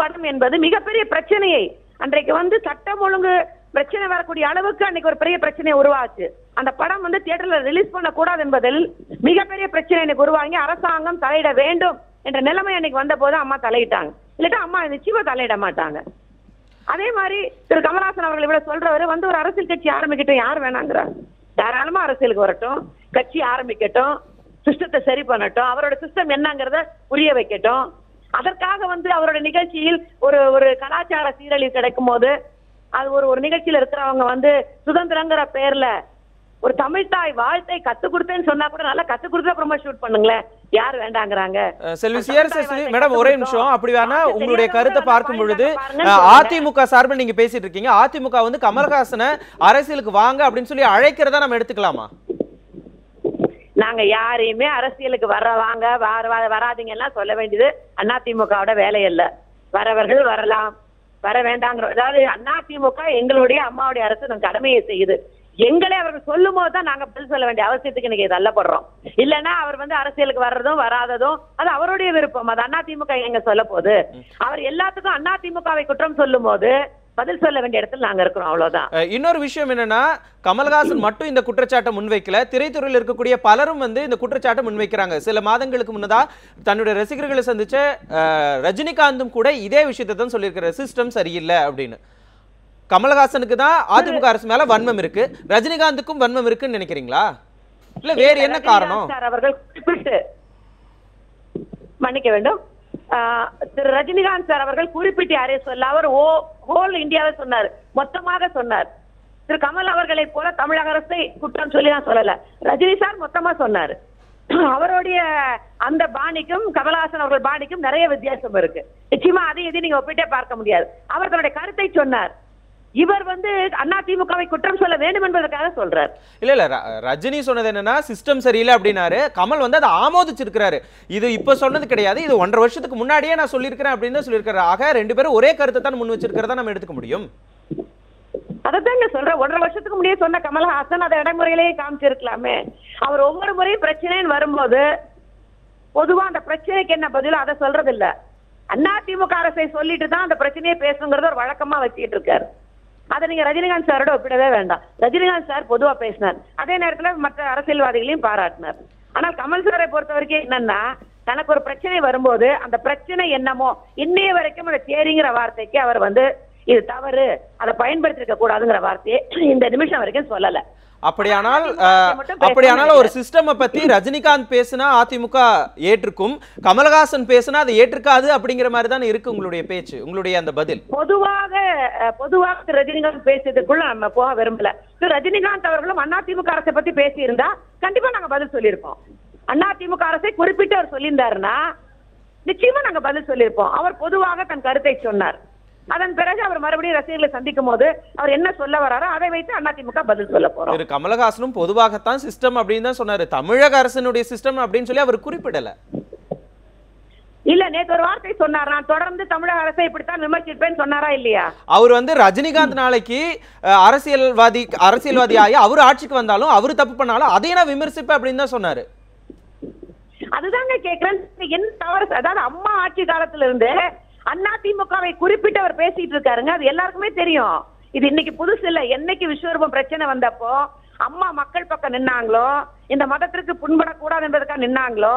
Speaker 3: படம் என்பது மிகப்பெரிய பிரச்சனையை அன்றைக்கு வந்து சட்டம் ஒழுங்கு பிரச்சனை வரக்கூடிய அளவுக்கு அன்னைக்கு ஒரு பெரிய பிரச்சனை உருவாச்சு. அந்த படம் வந்து தியேட்டர்ல ரிலீஸ் பண்ணக்கூடாது என்பதில் மிகப்பெரிய பிரச்சனை எனக்கு உருவாங்கி அரசாங்கம் தலையிட வேண்டும் என்ற நிலைமை அன்னைக்கு வந்த போது அம்மா தலையிட்டாங்க. இல்லாட்டா அம்மா நிச்சயமா தலையிட மாட்டாங்க. அதே மாதிரி திரு கமலஹாசன் அவர்கள் இவ்வளவு சொல்றவரு வந்து ஒரு அரசியல் கட்சி ஆரம்பிக்கட்டும் யார் வேணாங்கிறார். தாராளமா அரசியலுக்கு வரட்டும் கட்சி ஆரம்பிக்கட்டும் சிஸ்டத்தை சரி பண்ணட்டும் அவரோட சிஸ்டம் என்னங்கிறத புரிய வைக்கட்டும். அதற்காக வந்து அவரோட நிகழ்ச்சியில் ஒரு ஒரு கலாச்சார சீரழிவு கிடைக்கும் போது அது ஒரு ஒரு நிகழ்ச்சியில இருக்கிறவங்க வந்து சுதந்திரங்கிற பேர்ல ஒரு தமிழ் தாய் வாழ்த்தை கத்து கொடுத்தேன்னு சொன்னா கூட நல்லா கத்து கொடுத்து அப்புறமா ஷூட் பண்ணுங்களேன். யார் வேண்டாங்கிறாங்க?
Speaker 1: செல்வி சிஆர்எஸ் மேடம் ஒரே நிமிஷம். அப்படி வேணா உங்களுடைய கருத்தை பார்க்கும் பொழுது அதிமுக சார்பில் நீங்க பேசிட்டு இருக்கீங்க. அதிமுக வந்து கமல்ஹாசனை அரசியலுக்கு வாங்க அப்படின்னு சொல்லி அழைக்கிறதா நம்ம எடுத்துக்கலாமா?
Speaker 3: நாங்க யாரையுமே அரசியலுக்கு வர வாங்க வர வர- வராதீங்க எல்லாம் சொல்ல வேண்டியது அதிமுகவோட வேலை இல்ல வரவர்கள் வரலாம். வர வேண்டாங்கிற அதாவது அதிமுக எங்களுடைய அம்மாவுடைய அரசு நம் கடமையை செய்யுது. எங்களை அவர்கள் சொல்லும் போது தான் நாங்க பதில் சொல்ல வேண்டிய அவசியத்துக்கு இன்னைக்கு தள்ளப்படுறோம். இல்லைன்னா அவர் வந்து அரசியலுக்கு வர்றதும் வராததும் அது அவருடைய விருப்பம். அது அதிமுக எங்க சொல்ல போகுது? அவர் எல்லாத்துக்கும் அதிமுகவை குற்றம் சொல்லும் போது பதில் சொல்ல வேண்டிய இடத்துல நாங்க இருக்கிறோம் அவ்வளவுதான்.
Speaker 1: இன்னொரு விஷயம் என்னன்னா கமல்ஹாசன் மட்டும் இந்த குற்றச்சாட்டை முன்வைக்கல. திரைத்துறையில் இருக்கக்கூடிய பலரும் வந்து இந்த குற்றச்சாட்டை முன்வைக்கிறாங்க. சில மாதங்களுக்கு முன்னதா தன்னுடைய ரசிகர்களை சந்திச்ச ரஜினிகாந்தும் கூட இதே விஷயத்தை தான் சொல்லியிருக்கிற சிஸ்டம் சரியில்லை அப்படின்னு. கமல்ஹாசனுக்கு தான் அதிமுக அரசு மேல வன்மம் இருக்கு. ரஜினிகாந்துக்கும் வன்மம் இருக்குன்னு நினைக்கிறீங்களா? இல்ல வேறு என்ன காரணம்?
Speaker 3: அவர்கள் குறிப்பிட்டு மன்னிக்க வேண்டும். திரு ரஜினிகாந்த் சார் அவர்கள் குறிப்பிட்டு யாரையும் சொல்ல அவர் ஓ ஹோல் இந்தியாவை சொன்னார். மொத்தமாக சொன்னார். திரு கமல் அவர்களை போல தமிழக அரசை குற்றம் சொல்லி நான் சொல்லல. ரஜினி சார் மொத்தமா சொன்னார். அவருடைய அந்த பாணிக்கும் கமலஹாசன் அவர்கள் பாணிக்கும் நிறைய வித்தியாசம் இருக்கு. நிச்சயமா அதை இதையும் நீங்க ஒப்பிட்டே பார்க்க முடியாது. அவர் தன்னுடைய கருத்தை சொன்னார். இவர் வந்து அதிமுகவை குற்றம் சொல்ல வேண்டும் என்பதற்காக சொல்றார்.
Speaker 1: இல்ல இல்ல ரஜினி சொன்னது என்னன்னா சிஸ்டம் சரியில்லை அப்படின்னாரு. கமல் வந்து அதை ஆமோதிச்சிருக்கிறாரு. இது இப்ப சொன்னது கிடையாது. இது ஒன்றரை வருஷத்துக்கு முன்னாடியே நான் சொல்லியிருக்கிறேன் அப்படின்னு சொல்லியிருக்காரு ஆக ரெண்டு பேரும் ஒரே கருத்தை தான் முன் வச்சிருக்கிறதா நம்ம எடுத்துக்க முடியும்?
Speaker 3: அதைத்தாங்க சொல்றேன். ஒன்றரை வருஷத்துக்கு முன்னாடியே சொன்ன கமலஹாசன் அதை இடைமுறையிலேயே காமிச்சிருக்கலாமே. அவர் ஒவ்வொரு முறையும் பிரச்சனைன்னு வரும்போது பொதுவா அந்த பிரச்சனைக்கு என்ன பதிலோ அதை சொல்றது இல்ல அதிமுக அரசை சொல்லிட்டு தான் அந்த பிரச்சனையை பேசணுங்கிறத ஒரு வழக்கமா வச்சுக்கிட்டு இருக்காரு. அதை நீங்க ரஜினிகாந்த் சாரோட ஒப்பிடவே வேண்டாம். ரஜினிகாந்த் சார் பொதுவா பேசினார். அதே நேரத்துல மற்ற அரசியல்வாதிகளையும் பாராட்டினார். ஆனால் கமல் சாரை பொறுத்த வரைக்கும் என்னன்னா தனக்கு ஒரு பிரச்சனை வரும்போது அந்த பிரச்சனை என்னமோ இன்னைய வரைக்கும் அந்த தேரிங்கிற வார்த்தைக்கு அவர் வந்து இது தவறு அதை பயன்படுத்திருக்க கூடாதுங்கிற வார்த்தையை இந்த நிமிஷம் வரைக்கும் சொல்லலை.
Speaker 1: அப்படியானால் அப்படியானால் ஒரு. சிஸ்டம் பத்தி ரஜினிகாந்த் பேசினா அதிமுக ஏற்றுக்கும் கமல்ஹாசன் பேசினா அதை ஏற்றுக்காது அப்படிங்கிற மாதிரி தான் இருக்கு உங்களுடைய பேச்சு உங்களுடைய அந்த பதில்?
Speaker 3: பொதுவாக பொதுவாக ரஜினிகாந்த் பேசியதுக்குள்ள நம்ம போக விரும்பல. ரஜினிகாந்த் அவர்களும் அதிமுக அரசை பத்தி பேசியிருந்தா கண்டிப்பா நாங்க பதில் சொல்லியிருப்போம். அதிமுக அரசை குறிப்பிட்டு அவர் சொல்லியிருந்தாருன்னா நிச்சயமா நாங்க பதில் சொல்லியிருப்போம். அவர் பொதுவாக தன் கருத்தை சொன்னார். அதன் பிறகு அவர் மறுபடியும் ரசிகர்களை சந்திக்கும் போது அவர் என்ன சொல்ல வராரோ அதை வைத்து அதிமுக பதில் சொல்ல போறோம்.
Speaker 1: திரு கமலஹாசனும் பொதுவாகத்தான் சிஸ்டம் அப்படின்னு தான் சொன்னாரு. தமிழக அரசினுடைய சிஸ்டம் அப்படின்னு சொல்லி அவர் குறிப்பிடல.
Speaker 3: இல்ல நேத்து ஒரு வார்த்தை சொன்னார். நான் தொடர்ந்து தமிழக அரசை இப்படித்தான் விமர்சிப்பேன்னு சொன்னாரா இல்லையா?
Speaker 1: அவர் வந்து ரஜினிகாந்த் நாளைக்கு அரசியல்வாதி அரசியல்வாதி ஆகி அவர் ஆட்சிக்கு வந்தாலும் அவர் தப்பு பண்ணாலும் அதையும் நான் விமர்சிப்பேன் அப்படின்னு தான் சொன்னாரு.
Speaker 3: அதுதாங்க கேக்குறேன். என்ன தவறு அதாவது அம்மா ஆட்சி காலத்துல இருந்து அண்ணா திமுகவை குறிப்பிட்டு அவர் பேசிட்டு இருக்காருங்க. அது எல்லாருக்குமே தெரியும். இது இன்னைக்கு புதுசு இல்ல. என்னைக்கு விஸ்வரூபம் பிரச்சனை வந்தப்போ அம்மா மக்கள் பக்கம் நின்னாங்களோ இந்த மதத்திற்கு புண்படக்கூடாது என்பதற்காக நின்னாங்களோ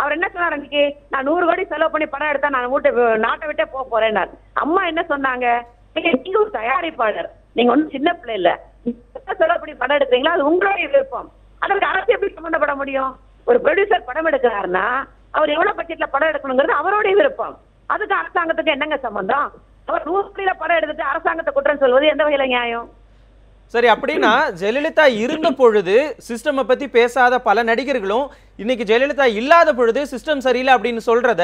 Speaker 3: அவர் என்ன சொன்னார் அன்னைக்கு? நான் நூறு கோடி செலவு பண்ணி படம் எடுத்தா நான் வீட்டை நாட்டை விட்டே போக போறேன்னார். அம்மா என்ன சொன்னாங்க? நீங்க ஒரு தயாரிப்பாளர். நீங்க ஒன்றும் சின்ன பிள்ளை இல்ல. செலவு பண்ணி படம் எடுக்கிறீங்களா? அது உங்களுடைய விருப்பம். அதற்கு அரசு எப்படி சம்மந்தப்பட முடியும்? ஒரு ப்ரொடியூசர் படம் எடுக்கிறாருன்னா அவர் எவ்வளவு பட்ஜெட்ல படம் எடுக்கணுங்கிறது அவருடைய விருப்பம். அதுக்கு அரசாங்கத்துக்கு என்னங்க சம்பந்தம்? அவர் ரூபாயில படம் எடுத்துட்டு அரசாங்கத்தை குற்றம் சொல்வது எந்த வகையில நியாயம்?
Speaker 1: சரி அப்படின்னா ஜெயலலிதா இருந்த பொழுது சிஸ்டம் பத்தி பேசாத பல நடிகர்களும் இன்னைக்கு ஜெயலலிதா இல்லாத பொழுது சிஸ்டம் சரியில்லை அப்படின்னு சொல்றத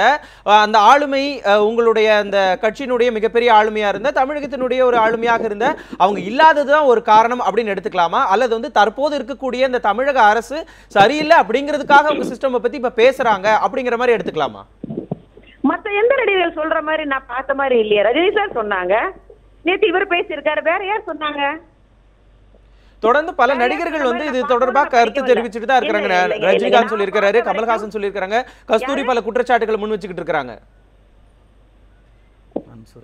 Speaker 1: அந்த ஆளுமை அஹ், உங்களுடைய அந்த கட்சியினுடைய மிகப்பெரிய ஆளுமையா இருந்த தமிழகத்தினுடைய ஒரு ஆளுமையாக இருந்த அவங்க இல்லாததுதான் ஒரு காரணம் அப்படின்னு எடுத்துக்கலாமா? அல்லது வந்து தற்போது இருக்கக்கூடிய இந்த தமிழக அரசு சரியில்லை அப்படிங்கிறதுக்காக அவங்க சிஸ்டம் பத்தி இப்ப பேசுறாங்க அப்படிங்கிற மாதிரி எடுத்துக்கலாமா?
Speaker 3: மத்த எந்த நடிகர்கள் சொல்ற மாதிரி நான் பார்த்த மாதிரி இல்லையே. ரஜினி சார் சொன்னாங்க. நேத்து இவர் பேசியிருக்காரு. வேற யார் சொன்னாங்க?
Speaker 1: தொடர்ந்து பல நடிகர்கள் வந்து இது
Speaker 3: பேர்
Speaker 1: தொடர்பா
Speaker 3: நான்
Speaker 1: கருத்து. தெரிவிச்சுட்டு தான் இருக்கிறாங்க. ரஜினிகாந்த்
Speaker 3: பார்த்த
Speaker 1: கமல்ஹாசன்
Speaker 3: வரைக்கும்
Speaker 1: சொல்லியிருக்காங்க கஸ்தூரி? பல குற்றச்சாட்டுகளை முன் வச்சுக்கிட்டு இருக்காங்க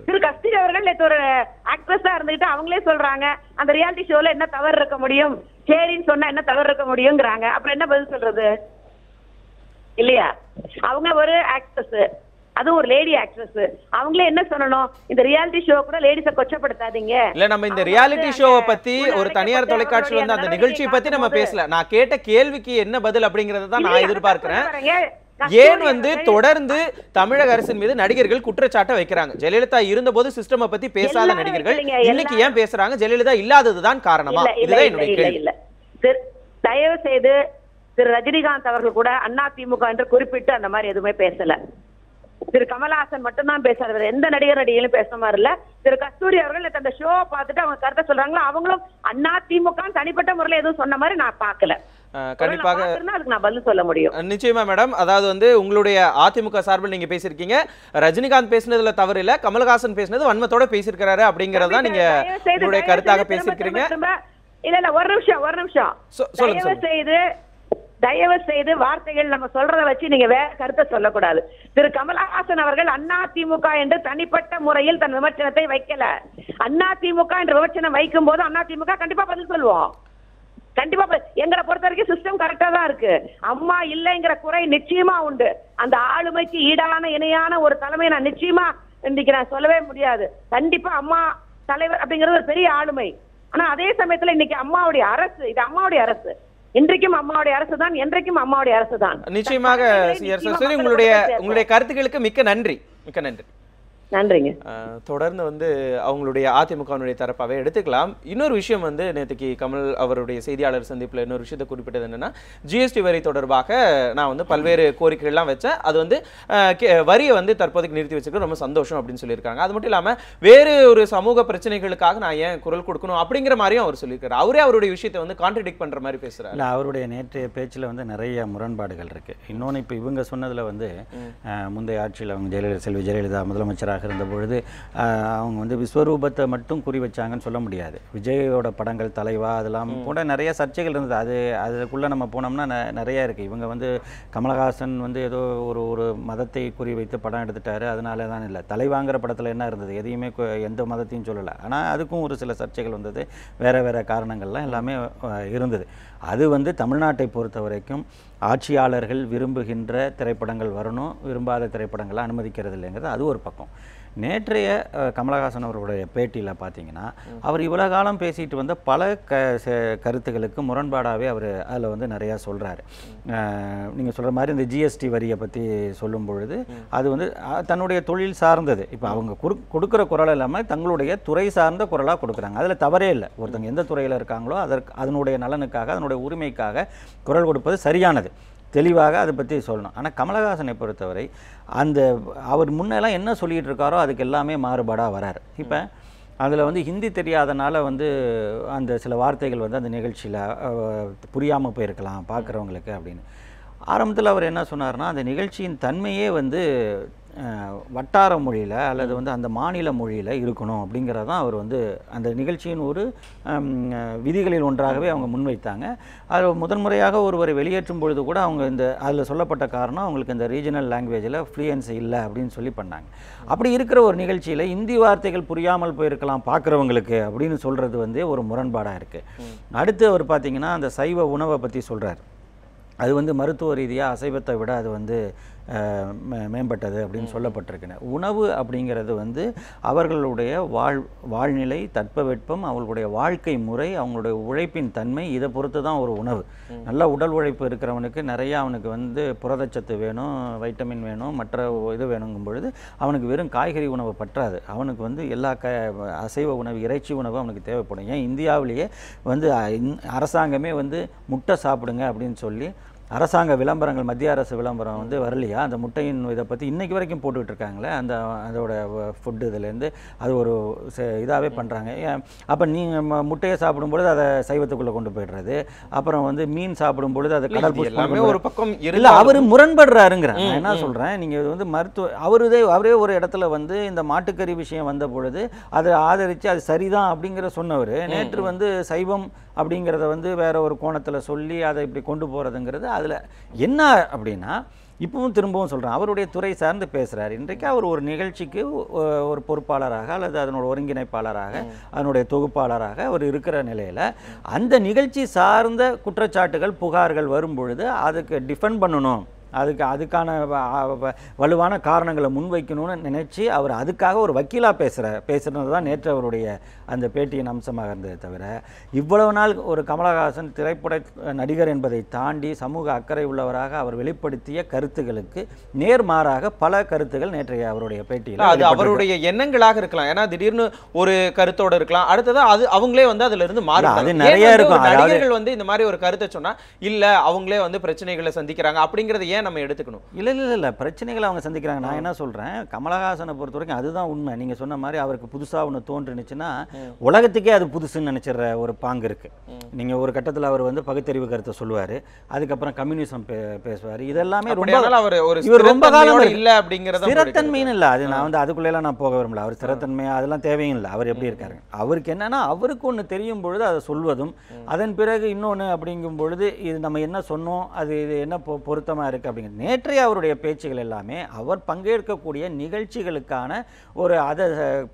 Speaker 3: திரு கஸ்தூரி அவர்கள் நேத்து ஒரு ஆக்ட்ரஸா இருந்துகிட்டு அவங்களே சொல்றாங்க அந்த ரியாலிட்டி ஷோல என்ன தவறு இருக்க முடியும்? சரின்னு சொன்னா என்ன தவறு இருக்க முடியுங்கிறாங்க அப்புறம் என்ன பதில் சொல்றது? இல்லையா? அவங்க ஒரு ஆக்ட்ரஸ் அதுவும் ஒரு லேடி ஆக்ட்ரஸ் அவங்களே என்ன சொல்லணும்? இந்த ரியாலிட்டி ஷோ கூட லேடிஸை கொச்சப்படுத்தாதீங்க.
Speaker 1: இல்ல நம்ம இந்த ரியாலிட்டி ஷோவை பத்தி ஒரு தனியார் தொலைக்காட்சியில வந்து அந்த நிகழ்ச்சியை பத்தி நம்ம பேசல. நான் கேட்ட கேள்விக்கு என்ன பதில் அப்படிங்கறத தான் நான் எதிர்பார்க்கிறேன். ஏன் வந்து தொடர்ந்து தமிழக அரசின் மீது நடிகர்கள் குற்றச்சாட்டை வைக்கிறாங்க? ஜெயலலிதா இருந்தபோது சிஸ்டமை பத்தி பேசாத நடிகர்கள் இன்னைக்கு. ஏன் பேசுறாங்க? ஜெயலலிதா இல்லாததுதான் காரணமா? இதுதான் என்னுடைய கேள்வி.
Speaker 3: தயவு செய்து திரு ரஜினிகாந்த் அவர்கள் கூட அண்ணா திமுக என்று குறிப்பிட்டு அந்த மாதிரி எதுவுமே பேசல. திரு கமலஹாசன் மட்டும்தான் பேசுறாரு. வேற எந்த நடிகர் நடிகைகளும் பேசுற மாதிரி இல்ல. திரு கஸ்தூரி அவர்கள் அந்த ஷோ பார்த்துட்டு அவங்க கருத்தை சொல்றாங்களோ? அவங்களும் அண்ணா திமுக தனிப்பட்ட முறையில எதுவும் சொன்ன மாதிரி நான் பார்க்கல.
Speaker 1: அஹ், கண்டிப்பாக
Speaker 3: பார்த்திருந்தா அதுக்கு நான் பதில் சொல்ல முடியும்.
Speaker 1: நிச்சயமா மேடம் அதாவது வந்து உங்களுடைய அதிமுக சார்பில் நீங்க பேசியிருக்கீங்க. ரஜினிகாந்த் பேசினதுல தவறு இல்ல. கமலஹாசன் பேசினது வன்மத்தோட பேசியிருக்கிறாரு அப்படிங்கறத நீங்க உங்களுடைய கருத்தாக
Speaker 3: திரும்ப, இல்ல இல்ல ஒரு நிமிஷம் ஒரு நிமிஷம். தயவு. செய்து தயவு செய்து வார்த்தைகள் நம்ம சொல்றதை வச்சு நீங்க வேற கருத்தை சொல்லக்கூடாது. திரு கமலஹாசன் அவர்கள் அண்ணா திமுக என்று தனிப்பட்ட முறையில் தன் விமர்சனத்தை வைக்கல. அண்ணா திமுக என்று விமர்சனம் வைக்கும் போது அண்ணா திமுக கண்டிப்பா பதில் சொல்லுவோம். கண்டிப்பா எங்களை பொறுத்த வரைக்கும் சிஸ்டம் கரெக்டா தான் இருக்கு. அம்மா இல்லைங்கிற குறை நிச்சயமா உண்டு. அந்த ஆளுமைக்கு ஈடான இணையான ஒரு தலைமையை நான் நிச்சயமா இன்னைக்கு நான் சொல்லவே முடியாது. கண்டிப்பா அம்மா தலைவர் அப்படிங்கிறது ஒரு பெரிய ஆளுமை. ஆனா அதே சமயத்துல இன்னைக்கு அம்மாவுடைய அரசு இது அம்மாவுடைய அரசு. இன்றைக்கும் அம்மாவுடைய அரசு தான் என்றைக்கும் அம்மாவுடைய அரசு தான்
Speaker 1: நிச்சயமாக உங்களுடைய உங்களுடைய கருத்துக்களுக்கு மிக்க நன்றி மிக்க நன்றி.
Speaker 3: நன்றிங்க.
Speaker 1: தொடர்ந்து வந்து அவங்களுடைய அதிமுகவினுடைய தரப்பாவே எடுத்துக்கலாம். இன்னொரு விஷயம் வந்து நேற்றுக்கு கமல் அவருடைய செய்தியாளர் சந்திப்பில் இன்னொரு விஷயத்தை குறிப்பிட்டது என்னன்னா ஜிஎஸ்டி வரி தொடர்பாக நான் வந்து பல்வேறு கோரிக்கைகள்லாம் வச்சேன். அது வந்து வரியை வந்து தற்போதைக்கு நிறுத்தி வச்சிருக்க ரொம்ப சந்தோஷம் அப்படின்னு சொல்லியிருக்காங்க. அது மட்டும் இல்லாமல் வேறு ஒரு சமூக பிரச்சனைகளுக்காக நான் ஏன் குரல் கொடுக்கணும் அப்படிங்கிற மாதிரியும் அவர் சொல்லியிருக்காரு. அவரே அவருடைய விஷயத்தை வந்து கான்ட்ரடிக்ட் பண்ற மாதிரி பேசுறாரு.
Speaker 2: இல்லை அவருடைய நேற்றைய பேச்சில் வந்து நிறைய முரண்பாடுகள் இருக்குது இன்னொன்று இப்போ இவங்க சொன்னதில் வந்து முந்தைய ஆட்சியில் அவங்க ஜெயலலிதா செல்வி ஜெயலலிதா முதலமைச்சராக இருந்த பொழுது அவங்க வந்து விஸ்வரூபத்தை மட்டும் குறி வச்சாங்கன்னு சொல்ல முடியாது. விஜயோட படங்கள் தலைவா அதெல்லாம் கூட நிறைய சர்ச்சைகள் இருந்தது. அது அதுக்குள்ளே நம்ம போனோம்னா ந- நிறைய இருக்குது இவங்க வந்து கமலஹாசன் வந்து ஏதோ ஒரு ஒரு மதத்தை குறி வைத்து படம் எடுத்துட்டாரு. அதனால தான் இல்லை. தலைவாங்கிற படத்தில் என்ன இருந்தது? எதையுமே எந்த மதத்தையும் சொல்லலை. ஆனால் அதுக்கும் ஒரு சில சர்ச்சைகள் வந்தது. வேறு வேறு காரணங்கள்லாம் எல்லாமே இருந்தது. அது வந்து தமிழ்நாட்டை பொறுத்த வரைக்கும் ஆட்சியாளர்கள் விரும்புகின்ற திரைப்படங்கள் வரணும் விரும்பாத திரைப்படங்களை அனுமதிக்கிறது இல்லைங்கிறது அது ஒரு பக்கம். நேற்றைய கமலஹாசன் அவர்களுடைய பேட்டியில் பார்த்தீங்கன்னா அவர் இவ்வளோ காலம் பேசிட்டு வந்த பல க ச- கருத்துகளுக்கு முரண்பாடாகவே அவர் அதில் வந்து நிறையா சொல்கிறாரு நீங்கள் சொல்கிற மாதிரி இந்த ஜிஎஸ்டி வரியை பற்றி சொல்லும் பொழுது அது வந்து தன்னுடைய தொழில் சார்ந்தது. இப்போ அவங்க குறு கொடுக்குற குரல் இல்லாமல் தங்களுடைய துறை சார்ந்த குரலாக கொடுக்குறாங்க. அதில் தவறே இல்லை. ஒருத்தங்க எந்த துறையில் இருக்காங்களோ அதற்கு அதனுடைய நலனுக்காக அதனுடைய உரிமைக்காக குரல் கொடுப்பது சரியானது. தெளிவாக அதை பற்றி சொல்லணும். ஆனால் கமலஹாசனை பொறுத்தவரை அந்த அவர் முன்னெல்லாம் என்ன சொல்லிட்டு இருக்காரோ அதுக்கு எல்லாமே மாறுபாடாக வராரு. இப்போ அதில் வந்து ஹிந்தி தெரியாதனால வந்து அந்த சில வார்த்தைகள் வந்து அந்த நிகழ்ச்சியில் புரியாமல் போயிருக்கலாம் பார்க்குறவங்களுக்கு அப்படின்னு. ஆரம்பத்தில் அவர் என்ன சொன்னார்னா அந்த நிகழ்ச்சியின் தன்மையே வந்து வட்டார மொழியில் அல்லது வந்து அந்த மாநில மொழியில் இருக்கணும் அப்படிங்கிறது தான் அவர் வந்து அந்த நிகழ்ச்சியின் ஒரு விதிகளில் ஒன்றாகவே அவங்க முன்வைத்தாங்க. அது முதன்முறையாக ஒருவரை வெளியேற்றும் பொழுது கூட அவங்க இந்த அதில் சொல்லப்பட்ட காரணம் அவங்களுக்கு இந்த ரீஜனல் லாங்குவேஜில் ஃப்ளூயன்சி இல்லை அப்படின்னு சொல்லி பண்ணாங்க. அப்படி இருக்கிற ஒரு நிகழ்ச்சியில் இந்தி வார்த்தைகள் புரியாமல் போயிருக்கலாம் பார்க்குறவங்களுக்கு அப்படின்னு சொல்கிறது வந்து ஒரு முரண்பாடாக இருக்குது அடுத்து அவர் பார்த்தீங்கன்னா அந்த சைவ உணவை பற்றி சொல்கிறார் அது வந்து மருத்துவ ரீதியாக அசைவத்தை விட அது வந்து மேம்பட்டது அப்படின்னு சொல்லப்பட்டிருக்குன்னு. உணவு அப்படிங்கிறது வந்து அவர்களுடைய வாழ் வாழ்நிலை தட்பவெட்பம் அவர்களுடைய வாழ்க்கை முறை அவங்களுடைய உழைப்பின் தன்மை இதை பொறுத்து தான் ஒரு உணவு. நல்ல உடல் உழைப்பு இருக்கிறவனுக்கு நிறைய அவனுக்கு வந்து புரதச்சத்து வேணும் வைட்டமின் வேணும் மற்ற இது வேணுங்கும் பொழுது அவனுக்கு வெறும் காய்கறி உணவு பற்றாது. அவனுக்கு வந்து எல்லா க அசைவ உணவு இறைச்சி உணவு அவனுக்கு தேவைப்படும். ஏன்? இந்தியாவிலேயே வந்து அரசாங்கமே வந்து முட்டை சாப்பிடுங்க அப்படின்னு சொல்லி அரசாங்க விளம்பரங்கள் மத்திய அரசு விளம்பரம் வந்து வரலையா? அந்த முட்டையின் இதை பற்றி இன்னைக்கு வரைக்கும் போட்டுக்கிட்டு இருக்காங்களே? அந்த அதோட ஃபுட்டு இதுலேருந்து அது ஒரு இதாகவே பண்ணுறாங்க அப்போ நீங்கள் முட்டையை சாப்பிடும்பொழுது அதை சைவத்துக்குள்ளே கொண்டு போயிடுறது. அப்புறம் வந்து மீன் சாப்பிடும் பொழுது அதை கடல்
Speaker 1: எல்லாமே ஒரு பக்கம்
Speaker 2: இல்ல அவர் முரண்படுறாருங்கிறேன். நான் என்ன
Speaker 1: ம்.
Speaker 2: சொல்றேன்? நீங்க இது வந்து மருத்துவ அவருதே அவரே ஒரு இடத்துல வந்து இந்த மாட்டுக்கறி விஷயம் வந்த பொழுது அதை ஆதரிச்சு அது சரிதான் அப்படிங்கிற சொன்னவர். நேற்று வந்து சைவம் அப்படிங்கிறத வந்து வேற ஒரு கோணத்துல சொல்லி அதை இப்படி கொண்டு போறதுங்கிறது அதுல என்ன அப்படின்னா இப்பவும் திரும்பவும் சொல்றேன் அவருடைய துறை சார்ந்து பேசுறாரு. இன்றைக்கு அவர் ஒரு நிகழ்ச்சிக்கு ஒரு பொறுப்பாளராக அல்லது அதனோட ஒருங்கிணைப்பாளராக அதனுடைய தொகுப்பாளராக அவர் இருக்கிற நிலையில அந்த நிகழ்ச்சி சார்ந்த குற்றச்சாட்டுகள் புகார்கள் வரும் பொழுது அதுக்கு டிஃபெண்ட் பண்ணணும். அதுக்கு அதுக்கான வலுவான காரணங்களை முன்வைக்கணும்னு நினைச்சு அவர் அதுக்காக ஒரு வக்கீலாக பேசுகிற பேசுறது தான் நேற்று அவருடைய அந்த பேட்டியின் அம்சமாக இருந்ததே தவிர இவ்வளவு நாள் ஒரு கமலஹாசன் திரைப்பட நடிகர் என்பதை தாண்டி சமூக அக்கறை உள்ளவராக அவர் வெளிப்படுத்திய கருத்துகளுக்கு நேர்மாறாக பல கருத்துகள் நேற்றைய அவருடைய பேட்டியில்
Speaker 1: அது அவருடைய எண்ணங்களாக இருக்கலாம். ஏன்னா திடீர்னு ஒரு கருத்தோட இருக்கலாம். அடுத்தது அது அவங்களே வந்து அதுல இருந்து மாறும்
Speaker 2: அது நிறைய இருக்கும்.
Speaker 1: நடிகர்கள் வந்து இந்த மாதிரி ஒரு கருத்தை சொன்னா இல்ல அவங்களே வந்து பிரச்சனைகளை சந்திக்கிறாங்க. அப்படிங்கறத ஏன் நம்ம எடுத்துக்கணும்.
Speaker 2: இல்லை இல்லை இல்லை பிரச்சனைகளை அவங்க சந்திக்கிறாங்க. நான் என்ன சொல்கிறேன் கமலஹாசனை பொறுத்த வரைக்கும் அதுதான் உண்மை. நீங்கள் சொன்ன மாதிரி அவருக்கு புதுசாக ஒன்று தோன்றுனுச்சுன்னா உலகத்துக்கே அது புதுசுன்னு நினச்சிடுற ஒரு பாங்கு இருக்குது நீங்கள் ஒரு கட்டத்தில் அவர் வந்து பகுத்தறிவு கருத்தை சொல்லுவார். அதுக்கப்புறம் கம்யூனிசம் பேசுவார். இதெல்லாமே ரொம்ப
Speaker 1: அவர் ஒரு
Speaker 2: இவர் ரொம்ப காலம்.
Speaker 1: இல்ல அப்படிங்கறத
Speaker 2: ஸ்திரத்தன்மைன்னு இல்லை. அது நான் வந்து அதுக்குள்ளேலாம் நான் போக விரும்பல. அவர் ஸ்திரத்தன்மையா அதெல்லாம் தேவையும் இல்லை. அவர் எப்படி இருக்காரு? அவருக்கு என்னன்னா அவருக்கு ஒன்று தெரியும் பொழுது அதை சொல்வதும் அதன் பிறகு இன்னொன்று அப்படிங்கும் பொழுது இது நம்ம என்ன சொன்னோம் அது இது என்ன பொருத்தமாக இருக்குது அப்படிங்கிறது நேற்றைய அவருடைய பேச்சுகள் எல்லாமே அவர் பங்கேற்கக்கூடிய நிகழ்ச்சிகளுக்கான ஒரு அதை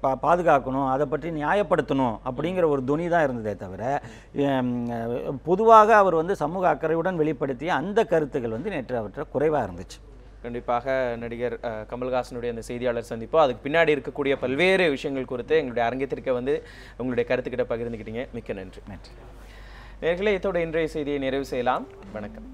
Speaker 2: பா பாதுகாக்கணும் அதை பற்றி நியாயப்படுத்தணும் அப்படிங்கிற ஒரு துணி தான் இருந்ததே தவிர பொதுவாக அவர் வந்து சமூக அக்கறையுடன் வெளிப்படுத்திய அந்த கருத்துக்கள் வந்து நேற்று அவற்றை குறைவாக இருந்துச்சு.
Speaker 1: கண்டிப்பாக நடிகர் கமல்ஹாசனுடைய அந்த செய்தியாளர் சந்திப்போ அதுக்கு பின்னாடி இருக்கக்கூடிய பல்வேறு விஷயங்கள் குறித்து எங்களுடைய அரங்கத்திற்கு வந்து உங்களுடைய கருத்துக்கிட்ட பகிர்ந்துக்கிட்டீங்க. மிக்க நன்றி.
Speaker 2: நன்றி.
Speaker 1: நேர்களே இதோட இன்றைய செய்தியை நிறைவு செய்யலாம். வணக்கம்.